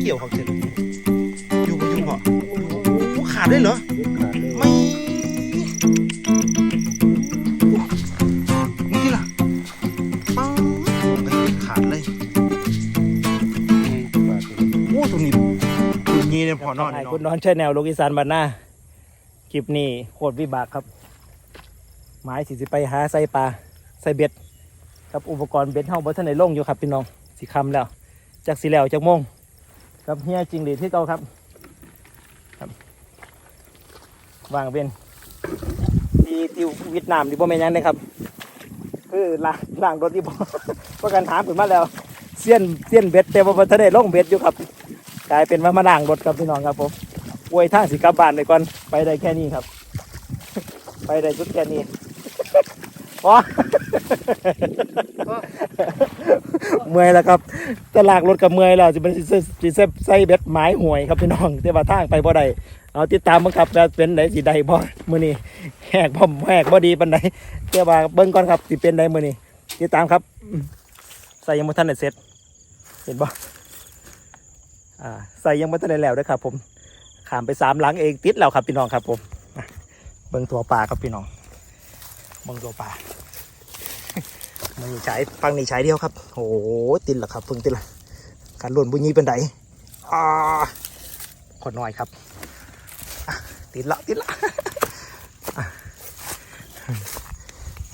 เกี่ยวเขาเสร็จอยู่บ่อยู่บ่โอ้ขาดได้เหรอ ไม่นี่ล่ะป้าบขาดเลยโอ้ตรงนี้ตรงนี้เนี่ยพอนอนไอ้เนาะคุณนอนใช่แนวลูกอีสานบ้านหน้าคลิปนี้โคตรวิบากครับ หมายสิสิไปหาใส่ปลาใส่เบ็ด กับอุปกรณ์เบ็ดเฮาบ่ทันได้ลงอยู่ครับพี่น้องสิคำแล้ว จากสิแล้วจากมงกับเฮียจริงหรีดที่เก่าครับครับวางเป็นที่ที่เวียดนามที่บ่แม่นยังเลยครับ คือล้างล้างรถที่บ่ประกันถามขึ้นมาแล้วเสี้ยนเสี้ยนเบ็ดแต่ว่าทันได้ลงเบ็ดอยู่ครับกลายเป็นว่ามาล้างรถครับพี่น้องครับผมอวยทางสิกลับบ้านไปก่อนไปได้แค่นี้ครับ ไปได้จุดแค่นี้พอ เมื่อยแล้วครับตลากรถกับเมื่อยแล้วจะเป็นสิสิสิใส่เบ็ดหมายห่วยครับพี่น้องแต่ว่าทางไปบ่ได้เอาติดตามมั้งครับว่าเป็นไหนสิได้บ่มื้อนี้แหกบ่แหกบ่ดีปานใดแต่ว่าเบิ่งก่อนครับสิเป็นไดมื้อนี้ติดตามครับ ใส่ยังบ่ทันได้เสร็จ เห็นบ่อ่าใส่ยังบ่ทันได้แล้วด้อครับ ผมขามไปสามหลังเองติดแล้วครับพี่น้องครับ ผมเบิ่งตัวปลาครับพี่น้องเบิ่งตัวปลา มันใช้ฟังนี่ใช้เดียวครับโอ้โหติดละครับพิ่งติดละการล่นบุญยีเป็นไดอ่าขอน้อยครับติดละติดละ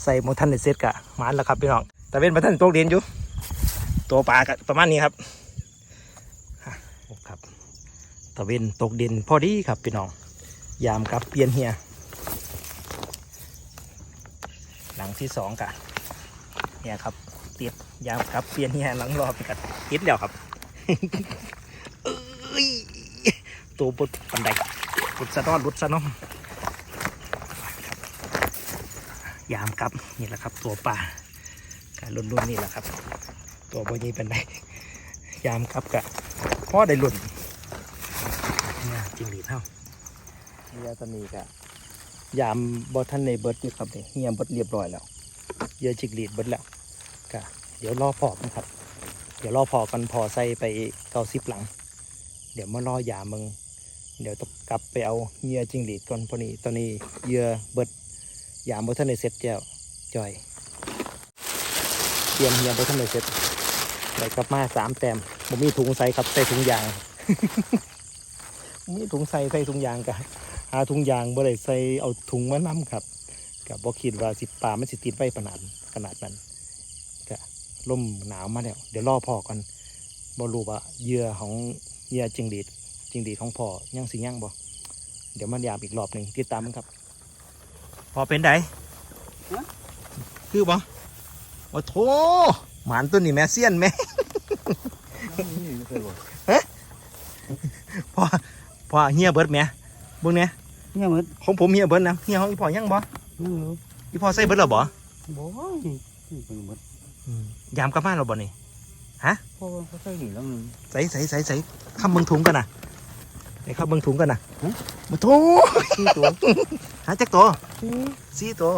ใส่โมทันในเซตกะมันแล้วครับพี่น้องแต่เป็นมาทันตกเรียนอยู่ ตัวปลากประมาณนี้ครับโอ้ครับตะเวนตกเด่นพอดีครับพี่น้อง ยามกับเปลี่ยนเฮีย หลังที่สองกะ เนี่ยครับเติดยามครับเปลี่ยนเนี่ยหลังรอบกันติดแล้วครับเอ้ยตัวบดปันไดบุดสะนอนบุดสะน้องยามครับนี่แหละครับ ตัวป่าการลุ่นรุ่นๆนี่แหละครับ ตัวบนี้เป็นไดยามครับกะพ่อได้ลุ่นเนี่ยจริงหรือเท่าเฮียตอนนี้กะยามบอทันในเบิร์ดอยู่ครับเนี่ยเฮียเบิร์ดเรียบร้อยแล้วเยอะจิกหลีดเบิดแล้ว เดี๋ยวรอพอกันครับ เดี๋ยวรอพอกันพอใส่ไปเกาซิบหลัง เดี๋ยวมารอยามึง เดี๋ยวต้องกลับไปเอาเหยื่อจิงหลีดก่อนพอนี้ตอนนี้เหยื่อเบิดยามบทันในเซ็ตแจ้วจอย เตรียมเหยื่อบทันในเซ็ตได้กลับมาสามแต้มผมมีถุงใส่ครับใส่ถุงยางมีถุงใส่ใส่ถุงยางกะหาถุงยางบ่ได้ใส่เอาถุงมานํครับกับบ่คิดว่าสิปลามันสิติดไว้ขนาดขนาดนั้น ลมหนาวมาแล้วเดี๋ยวรอพอกันบ่รู้ว่าเหยื่อของเหยื่อจิงดีดจิงดีดของพ่อยังสิยังบ่เดี๋ยวมันยามอีกรอบหนึ่งติดตามมันครับพอเป็นไดคือบ่โอ้โถหมานตัวนี้แม่เซียนแม่พ่อพ่อเฮียเบิดแม่เบิ่งเนี่ยเนี่ยมันของผมเฮียเบิดนะเฮียของอีพ่อยังบ่อืออีพ่อใส่เบิดแล้วบ่บ่นี่เป็นหมด ยามกลับบ้านเราบ่นี่เพราะว่าเขาใส่หีแล้วนึงใส่ใส่ใส่ใส่ข้ามเบิงถุงกันนะไอ้ข้ามเบิงถุงกันนะฮะมาโถที่ตัวหาจักตัวที่สี่ตัว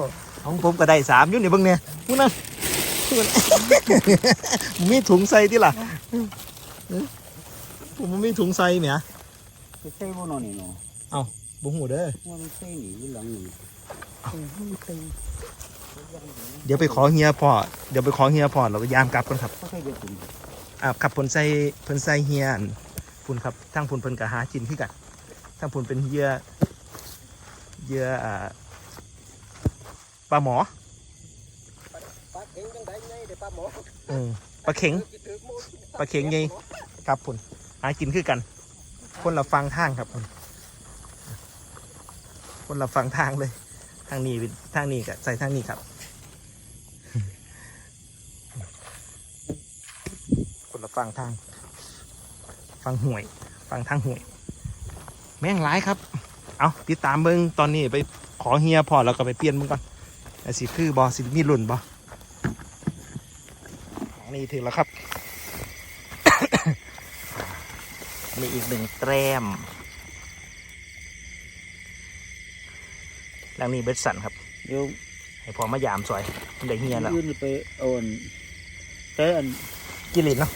ของผมก็ได้สามอยู่นี่เบิ่งเนี่ยพูดนะพูดนะมีถุงใส่ที่ล่ะผมบ่มีถุงใส่เมียไปใส่บ่นอนนี่เนาะบุ้งหูเด้อว่ามันใส่หนีหลังนี่เออมันใส่ เดี๋ยวไปขอเฮียพ่อเดี๋ยวไปขอเฮียพ่อเราก็ยามกลับกันครับเขาใส่เดือ่าขับผลใส่เพิ่นใส่เฮียนพุ่นครับทั้งพุ่นเพิ่นก็หากินคือกันทั้งพุ่นเป็นเหยื่อเหยื่ออ่าปลาหมอปลาเข็งจังไดไงเดี๋ยวปลาหมอเออปลาเข็งปลาเข็งไงครับพุ่นหากินคือกัน คนละฟังทางครับพุ่นคนละฟังทางเลยทางนี้ทางนี้กับใส่ทางนี้ครับ คนละฟังทางฟังห่วยฟังทางห่วย แม่งร้ายครับ เอาติดตามเบิ้งตอนนี้ไปขอเฮียพอแล้วก็ไปเปลี่ยนมึงก่อนไอ้สิคือบอสิมีรุ่นบอนี่ถึงแล้วครับมีอีกหนึ่งแต้มหลังนี้เบ็ดสันครับเดี๋ยวให้พอมายามสวยมันได้เฮียแล้วยืนไปเอาอันแต่อันกิรินเนาะ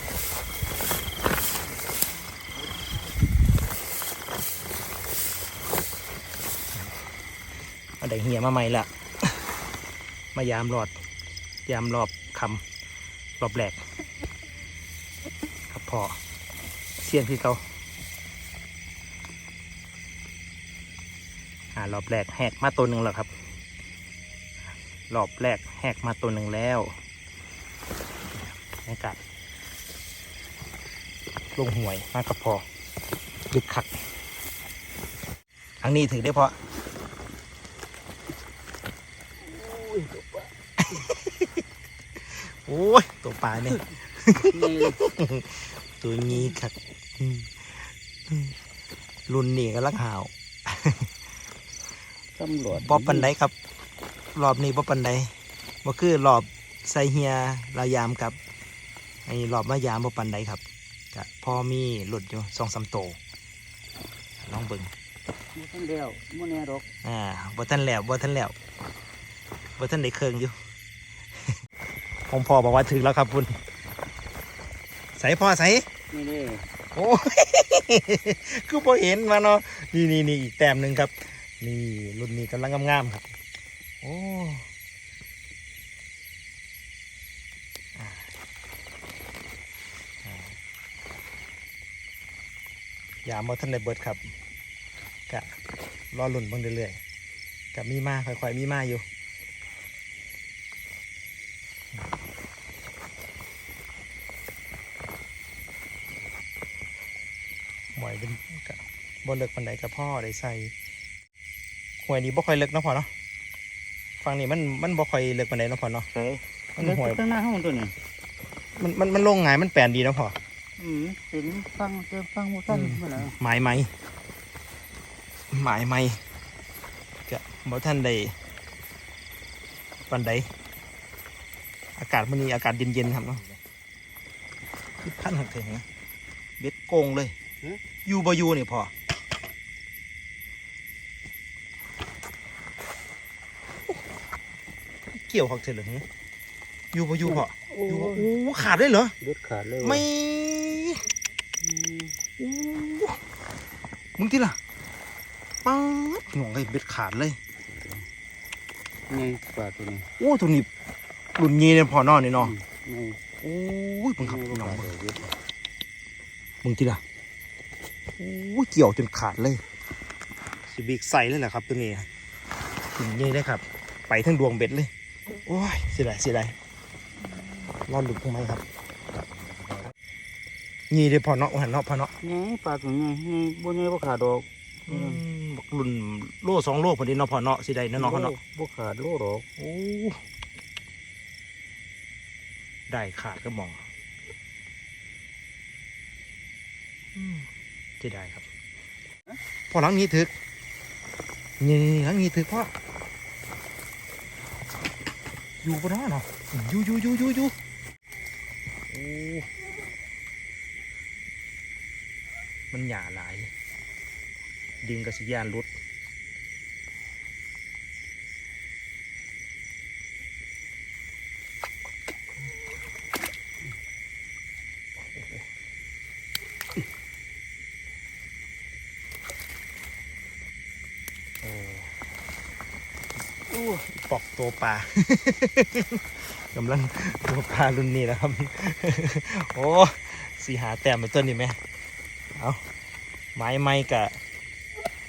ได้เหียมาใหม่ละมายามรอด ยามรอบคำรอบแรกครับพอเสียนคือเขาอ่ารอบแรกแหกมาตัวหนึ่งแล้วครับ รอบแรกแหกมาตัวหนึ่งแล้วบรรยากาศลงหวยมากกับพอดึกคัก อันนี้ถือได้เพราะ อ้ยตัวปลาเนี่ยนี่เลยตัวนี้คักอืมอืมรุ่นนี้ก็ลักหาวตำรวจบอปันไดครับ รอบนี้บอปันไดบ่คือรอบไซเฮียรายามครับไอ้รอบมายามบอปันไดครับกะพอมีหลุดอยู่สองสามโตวลองเบิ่งบ่ทันแล้วบ่แน่ดอกอ่าบ่ทันแล้วบ่ทันแล้วบ่ทันได้เครื่องอยู่ ผมพอบอกว่าถึงแล้วครับคุณใส่พอใส่นี่เด้โอ้ยคือพอเห็นมาเนาะนี่นี่นี่อีกแต้มหนึ่งครับ นี่รุ่นนี้กำลังงามๆครับ โอ้อ่าอ่ายามบ่ทันได้เบิดครับกะรอลุ่นเบิ่งเรื่อยๆกะมีมาค่อยๆมีมาอยู่ หมวย เป็นกะบนเลิกปันไดกับพ่อได้ใส่หวยนี้บ่ค่อยเลิกเนาะพ่อเนาะฝั่งนี้มันมันบ่ค่อยเลิกปันไดเนาะพ่อเนาะใส่มันเลิกหวยตั้งหน้าห้องตัวนี้มันมันมันลงไงายมันแปลนดีเนาะพ่ออืมเป็นฟังเติมฟังบ่ทันบ่ล่ะหมายไหมหมายไหมกะบ่ท่านได้ปันไดอากาศมันนี้อากาศเย็นๆครับเนาะคือพันหักเถงนะเบ็ดโกงเลย อยู่บ่อยู่นี่พ่อเกี่ยวหักเถงเหรืออยู่บ่อยู่พ่อโอ้อยู่บ่ยโอ้ขาดเลยเหรอเลือดขาดเลยไม่อืมโอ้มึงที่ล่ะป๊าดหน่วงเลยเบ็ดขาดเลยนี่ปลาตัวนี้โอ้ตัวนี้รุ่นนี้เนี่ยพอนอนนี่เนาะนี่โอ้ยมึงครับนี่พี่น้องปลามึงเดือดมึงที่ล่ะโอ้ยเกี่ยวจนขาดเลยสิบีกใส่เลยแหละครับตัวนี้ถึงนี้เลยครับ ไปทั้งดวงเบ็ดเลย โอ้ยเสียดายเสียดายรอดหลุดทำไมครับนี่เดี๋ยวพอเนาะหันเนาะพอเนาะนี่ปลาตัวนี้นี่บ่ใหญ่บ่ขาดดอกอืมบักรุ่นโลสองโลพอดีเนาะพอเนาะสิได้เนาะเนาะพอเนาะบ่ขาดโลดอกโอ้ได้ขาดก็มอง อืม ที่ได้ครับพอหลังนี้ถึกนี่หลังนี้ถึกพ่ออยู่บนนั้นเนาะอืมอยู่อยู่อยู่อยู่อยู่โอ้มันหยาหลายดิงกระสิยานรุด ปอกตัวปลากำลังตัวปลารุ่นนี้นะครับ โอ้สีหาแต้มเป็นต้นนี่ไหมเอาไม้ไม้กะ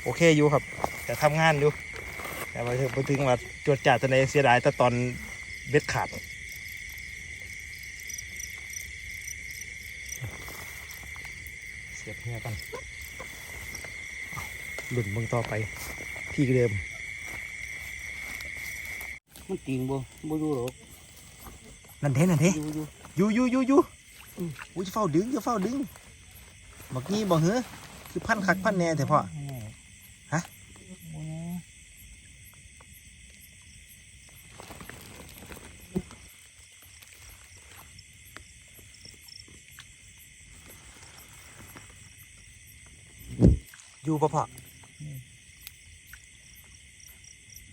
โอเคอยู่ครับ แต่ทำงานอยู่ แต่ว่าถึงไปถึงว่าจวดจ่าตอนในเสียดายแต่ตอนเบ็ดขาดเสียบเงี้ยกันเอาหลุ่นมึงต่อไปที่เดิม มันจริงบ่บ่อยู่หรอกนั่นเท่นั่นเท่อยู่อยู่อยู่อยู่อยู่อยู่อืมอุ้ยจะเฝ้าดึงจะเฝ้าดึงบักนี้บอกเหรอคือพันคักพันแน่แต่พ่อฮะบ่แน่อยู่ปะพ่ออ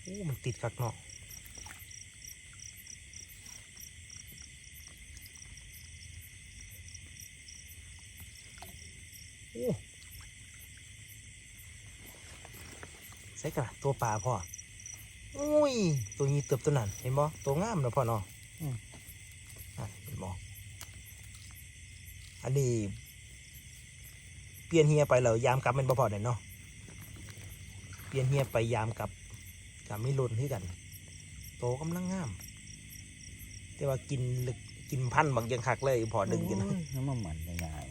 โอ้มันติดคักเนาะ ใส่กระตัวปลาพ่ออุ้ย ตัวนี้เติบตัวนั้น เห็นบ่ตัวงามเนาะพ่อเนาะอืมอะเห็นบ่อันนี้ เปลี่ยนเฮียไปแล้วยามกลับแมันบ่พอได้เนาะ เปลี่ยนเฮียไปยามกลับกับไม่ลุนที่กัน โตกำลังงาม แต่ว่ากินลึกกินพันธุ์บางอย่างคักเลย พอดึงกินโอ้ยน้ำมันหมันง่าย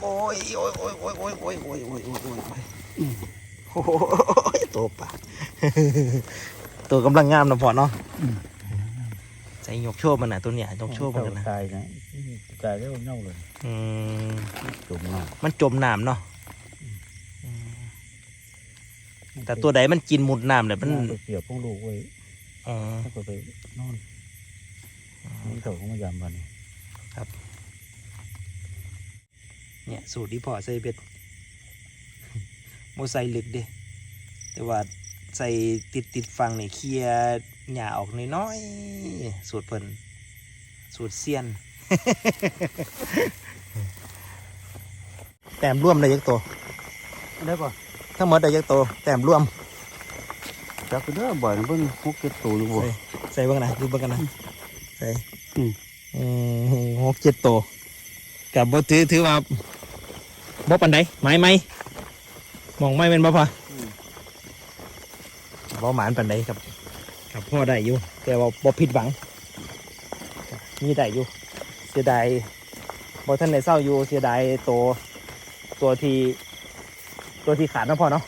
โอ้ยโอ้ยโอ้ยโอ้ยโอ้ยโอ้ยโอ้ยโอ้ยโอ้ยโอ้ยโอ้ยโอ้ยตัวปลาตัวกำลังงามนะพอเนาะใจยกโชว์มันน่ะตัวเนี้ยยกโชว์มันนะตายนะตายแล้วเน่าเลยอืมจมน้มันจมน้ำเนาะแต่ตัวใดมันกินหมุดน้ำเลยมันเกี่ยวพวกลูกไว้อ๋อไปนอนนี่เขาก็มายามบัน เนี่ยสูตรที่พ่อใส่เบ็ดโมใส่ลึกเด้แต่ว่าใส่ติดติดฟังนี่เคลียร์หญ้าออกน้อยๆสูตรเพิ่นสูตรเซียน แต้มร่วมได้ยักตัวได้ป่ะทั้งหมดได้ยักตัวแต้มร่วมจักก็ได้บ่อยนะเพิ่งฮุกเก็ตตัวอยู่บ่ใส่ใส่เบิ่งนะดูเบิ่งกันนะใส่อืมอืมหกเจ็ดตัวกับบ่ถือถือว่า บ่ปันใดไม้ไหมมองไม่เป็นบ่พอบ่หมานปันใดครับกับพ่อได้อยู่ แต่ว่าบ่ผิดหวังมีได้อยู่ เสียดายบ่ท่านได้เศร้าอยู่เสียดายตัวตัวที่ตัวที่ขาดนะพ่อเนาะ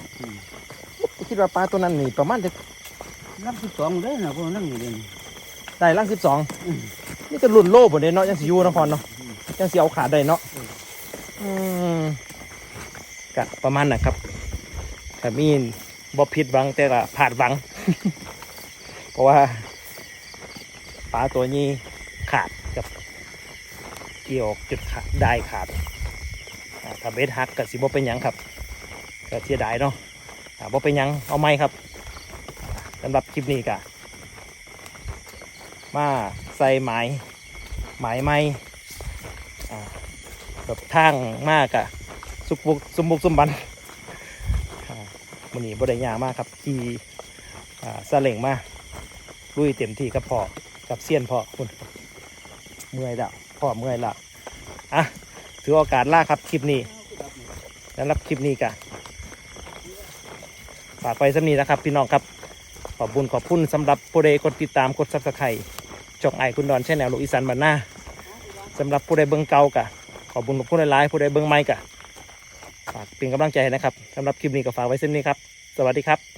คิดว่าปลาตัวนั้นนี่ประมาณจะนับสิบสองได้นะพวกนั่งอยู่เด่นได้ล่างสิบสองอืมนี่จะหลุนโลบหมดเลยเนาะยังสิอยูเนาะพรเนาะยังสิเอาขาได้เนาะอืม กะประมาณนะครับถ้ามีบอผิดหวังแต่ก็ผาดหวัง เพราะว่าปลาตัวนี้ขาดกับเกี่ยวจุดขาดได้ขาดถ้าเบ็ดหักกับสิบ่เป็นยังครับก็เสียดายเนาะบ่เป็นยังเอาไหมครับสำหรับคลิปนี้กะมาใส่ไมายไมายไม้แบบทางมากอะ สุกบุกสมบุกสมบันมันนี้บริยามากครับขี่อ่าซาเล้งมาลุยเต็มที่กับพ่อกับเซียนพ่อคุณเมื่อยแล้วพ่อเมื่อยล้วอะถือโอกาสล่าครับคลิปนี้สำหรับคลิปนี้กะฝากไปสำนีนะครับ พี่น้องครับขอบคุญขอบคุณสำหรับผู้ใดกดติดตามกดซับสไครต์ช่องไอคุณดอนแช่แนวลูกอีสานบ้านหน้าสำหรับผู้ใดเบิ่งเก่ากะขอบคุญขอบคุณหลายๆผู้ใดเบิ่งใหม่กะ เป็นกำลังใจนะครับสำหรับคลิปนี้ก็ฝากไว้เส้นนี้ครับ สวัสดีครับ